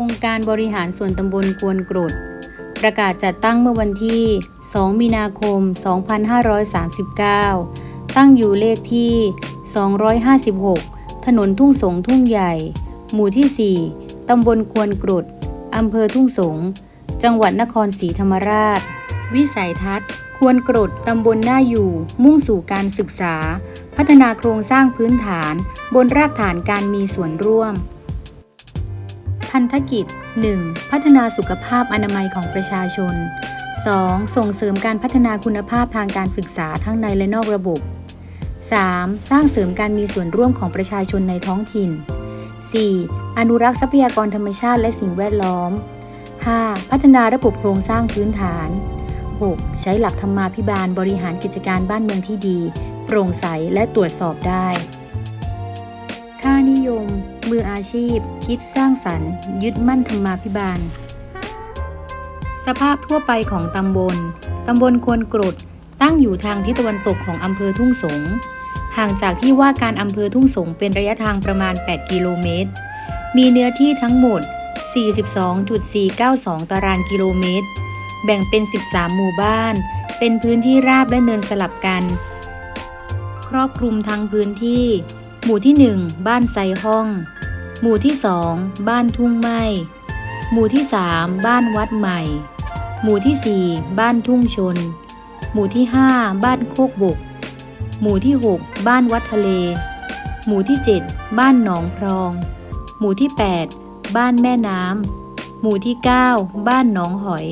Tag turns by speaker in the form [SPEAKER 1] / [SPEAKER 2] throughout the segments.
[SPEAKER 1] องค์การบริหารส่วนตำบลกวนกรด ประกาศจัดตั้งเมื่อวันที่ 2 มีนาคม 2539 ตั้งอยู่เลขที่ 256 ถนนทุ่งสงทุ่งใหญ่ หมู่ที่ 4 ตำบลควนกรด อำเภอทุ่งสง จังหวัดนครศรีธรรมราช วิสัยทัศน์ควรกรดตำบลหน้าอยู่ มุ่งสู่การศึกษา พัฒนาโครงสร้างพื้นฐาน บนรากฐานการมีส่วนร่วม พันธกิจ 1. พัฒนาสุขภาพอนามัยของประชาชน 2. ส่งเสริมการพัฒนาคุณภาพทางการศึกษาทั้งในและนอกระบบ 3. สร้างเสริมการมีส่วนร่วมของประชาชนในท้องถิ่น 4. อนุรักษ์ทรัพยากรธรรมชาติและสิ่งแวดล้อม 5. พัฒนาระบบโครงสร้างพื้นฐาน 6. ใช้หลักธรรมาภิบาลบริหารกิจการบ้านเมืองที่ดี โปร่งใสและตรวจสอบได้ ค่านิยม มืออาชีพ คิดสร้างสรรค์ ยึดมั่นธรรมาภิบาล สภาพทั่วไปของตำบล ตำบลควนกรดตั้งอยู่ทางทิศตะวันตกของอำเภอทุ่งสง ห่างจากที่ว่าการอำเภอทุ่งสงเป็นระยะทางประมาณ 8 กิโลเมตร มีเนื้อที่ทั้งหมด 42.492 ตารางกิโลเมตร แบ่งเป็น 13 หมู่บ้าน เป็นพื้นที่ราบและเนินสลับกัน ครอบคลุมทั้งพื้นที่ หมู่ที่ 1 บ้านไซห้อง หมู่ที่2บ้านทุ่งไม้หมู่ที่3บ้านวัดใหม่ หมู่ที่4บ้านทุ่งชน หมู่ที่5บ้านโคกบก หมู่ที่6บ้านวัดทะเล หมู่ที่7บ้านหนองพรอง หมู่ที่8บ้านแม่น้ำ หมู่ที่9บ้านหนองหอย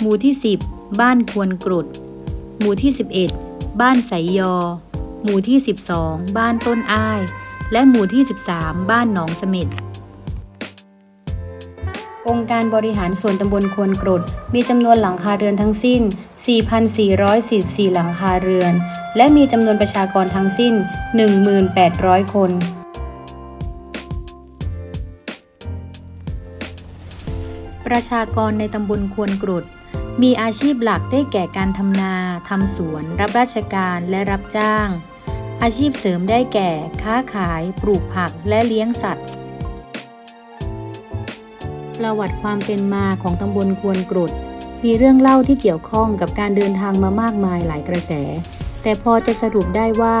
[SPEAKER 1] หมู่ที่10บ้านควนกรดหมู่ที่11บ้านไสยอ หมู่ที่12บ้านต้นอ้าย และหมู่ที่ 13 บ้านหนองเสม็ดองค์การบริหารส่วนตำบลควนกรดมีจำนวนหลังคาเรือนทั้งสิ้น 4,444 หลังคาเรือน และมีจำนวนประชากรทั้งสิ้น 1,800 คน ประชากรในตำบลควนกรดมีอาชีพหลักได้แก่การทำนา ทำสวน รับราชการและรับจ้าง อาชีพเสริมได้แก่ ค้าขาย ปลูกผักและเลี้ยงสัตว์ ประวัติความเป็นมาของตำบลควนกรด มีเรื่องเล่าที่เกี่ยวข้องกับการเดินทางมามากมายหลายกระแส แต่พอจะสรุปได้ว่า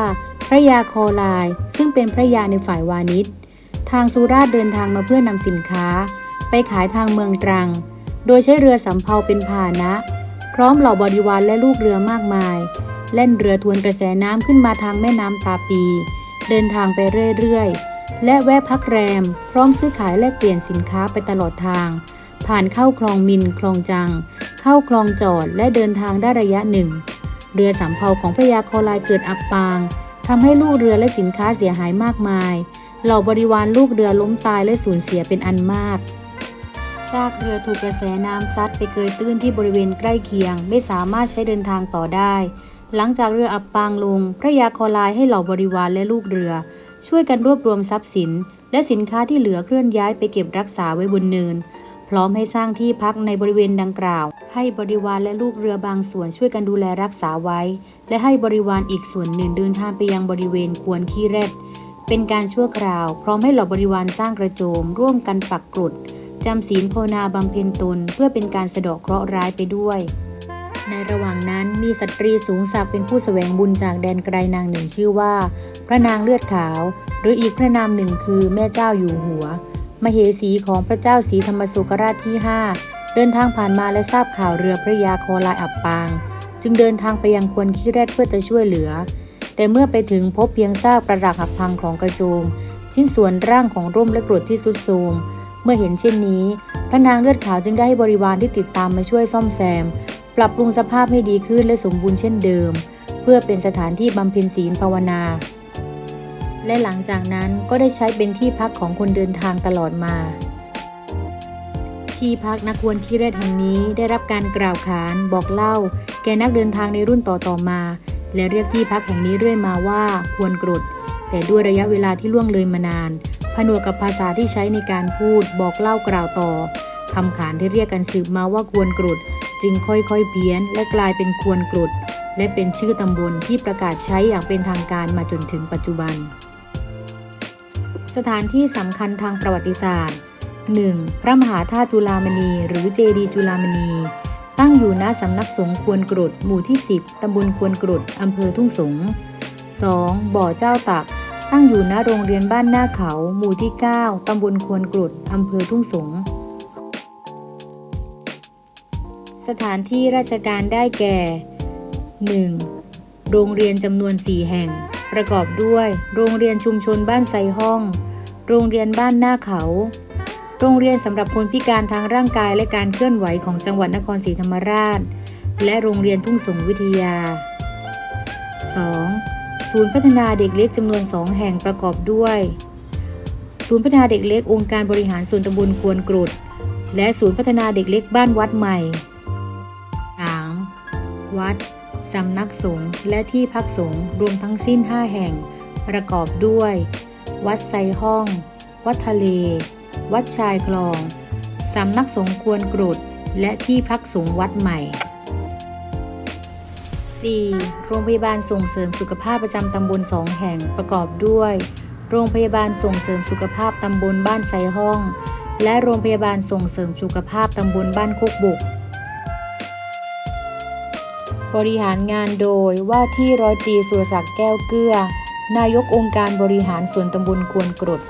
[SPEAKER 1] พระยาคอลาย ซึ่งเป็นพระยาในฝ่ายวานิชทางสุราษฎร์เดินทางมาเพื่อนำสินค้า ไปขายทางเมืองตรัง โดยใช้เรือสำเภาเป็นพาหนะ พร้อมเหล่าบริวารและลูกเรือมากมาย เล่นเรือทวนกระแสน้ำขึ้นมาทางแม่น้ำตาปี เดินทางไปเรื่อยๆ และแวะพักแรม พร้อมซื้อขายแลกเปลี่ยนสินค้าไปตลอดทาง ผ่านเข้าคลองมินคลองจัง เข้าคลองจอดและเดินทางได้ระยะหนึ่ง เรือสำเภาของพระยาคอลายเกิดอับปางทำให้ลูกเรือและสินค้าเสียหายมากมาย เหล่าบริวารลูกเรือล้มตายและสูญเสียเป็นอันมากซากเรือถูกกระแสน้ำซัดไปเกยตื้นที่บริเวณใกล้เคียง ไม่สามารถใช้เดินทางต่อได้ หลังจากเรืออับปางลง พระยาคอลายให้เหล่าบริวารและลูกเรือ ช่วยกันรวบรวมทรัพย์สิน และสินค้าที่เหลือเคลื่อนย้ายไปเก็บรักษาไว้บนเนิน พร้อมให้สร้างที่พักในบริเวณดังกล่าว ให้บริวารและลูกเรือบางส่วนช่วยกันดูแลรักษาไว้ และให้บริวารอีกส่วนหนึ่งเดินทางไปยังบริเวณควรขี้แรดเป็นการชั่วคราว พร้อมให้เหล่าบริวารสร้างกระโจม ร่วมกันปักกรุดจำศีลภาวนาบำเพ็ญตนเพื่อเป็นการสะเดาะเคราะห์ร้ายไปด้วย ในระหว่างนั้นมีสตรีสูงศักดิ์เป็นผู้แสวงบุญจากแดนไกลนางหนึ่งชื่อว่า พระนางเลือดขาว หรืออีกพระนามหนึ่งคือแม่เจ้าอยู่หัว มเหสีของพระเจ้าศรีธรรมสุกราชที่ 5 เดินทางผ่านมาและทราบข่าวเรือพระยาคอลายอับปาง จึงเดินทางไปยังควนขี้แรดเพื่อจะช่วยเหลือ แต่เมื่อไปถึงพบเพียงซากประดักหักพังของกระโจม ชิ้นส่วนร่างของร่มและกรดที่สุดโทมเมื่อเห็นเช่นนี้ พระนางเลือดขาวจึงได้ให้บริวารที่ติดตามมาช่วยซ่อมแซม ปรับปรุงสภาพให้ดีขึ้นและสมบูรณ์เช่นเดิม เพื่อเป็นสถานที่บำเพ็ญศีลภาวนา และหลังจากนั้นก็ได้ใช้เป็นที่พักของคนเดินทางตลอดมา ที่พักนักวนขี้เรศแห่งนี้ได้รับการกล่าวขานบอกเล่า แก่นักเดินทางในรุ่นต่อๆมา และเรียกที่พักแห่งนี้เรื่อยมาว่าควรกรดแต่ด้วยระยะเวลาที่ล่วงเลยมานาน ผนวกกับภาษาที่ใช้ในการพูดบอกเล่ากล่าวต่อคำขานที่เรียกกันสืบมาว่าควรกรด จึงค่อยๆเพี้ยน และกลายเป็นควรกรดและเป็นชื่อตำบลที่ประกาศใช้อย่างเป็นทางการมาจนถึงปัจจุบัน สถานที่สำคัญทางประวัติศาสตร์ 1. พระมหาธาตุจุฬามณี หรือเจดีจุฬามณี ตั้งอยู่ณสำนักสงฆ์ควรกรดหมู่ที่ 10 ตำบลควรกรดอำเภอทุ่งสง 2. บ่อเจ้าตัก ตั้งอยู่ณโรงเรียนบ้านหน้าเขา หมู่ที่ 9 ตำบลควรกรดอำเภอทุ่งสง สถานที่ราชการได้แก่ 1. โรงเรียนจำนวน 4 แห่ง ประกอบด้วย โรงเรียนชุมชนบ้านไซห้อง โรงเรียนบ้านหน้าเขา โรงเรียนสำหรับคนพิการทางร่างกายและการเคลื่อนไหวของจังหวัดนครศรีธรรมราช และโรงเรียนทุ่งสงวิทยา 2. ศูนย์พัฒนาเด็กเล็กจำนวน 2 แห่งประกอบด้วย ศูนย์พัฒนาเด็กเล็กองค์การบริหารส่วนตำบลควรกรุดและศูนย์พัฒนาเด็กเล็กบ้านวัดใหม่ วัด สำนักสงฆ์และที่พักสงฆ์รวมทั้งสิ้น 5 แห่ง ประกอบด้วย วัดไซห้อง วัดทะเล วัดชายคลอง สำนักสงฆ์ควรกรุดและที่พักสงฆ์วัดใหม่ 4. โรงพยาบาลส่งเสริมสุขภาพประจำตำบล2แห่งประกอบด้วย โรงพยาบาลส่งเสริมสุขภาพตำบลบ้านไซห้อง และโรงพยาบาลส่งเสริมสุขภาพตำบลบ้านโคกบุก บริหารงานโดยว่าที่ร้อยตรีสุรศักดิ์แก้วเกื้อ นายกองค์การบริหารส่วนตำบลควนกรด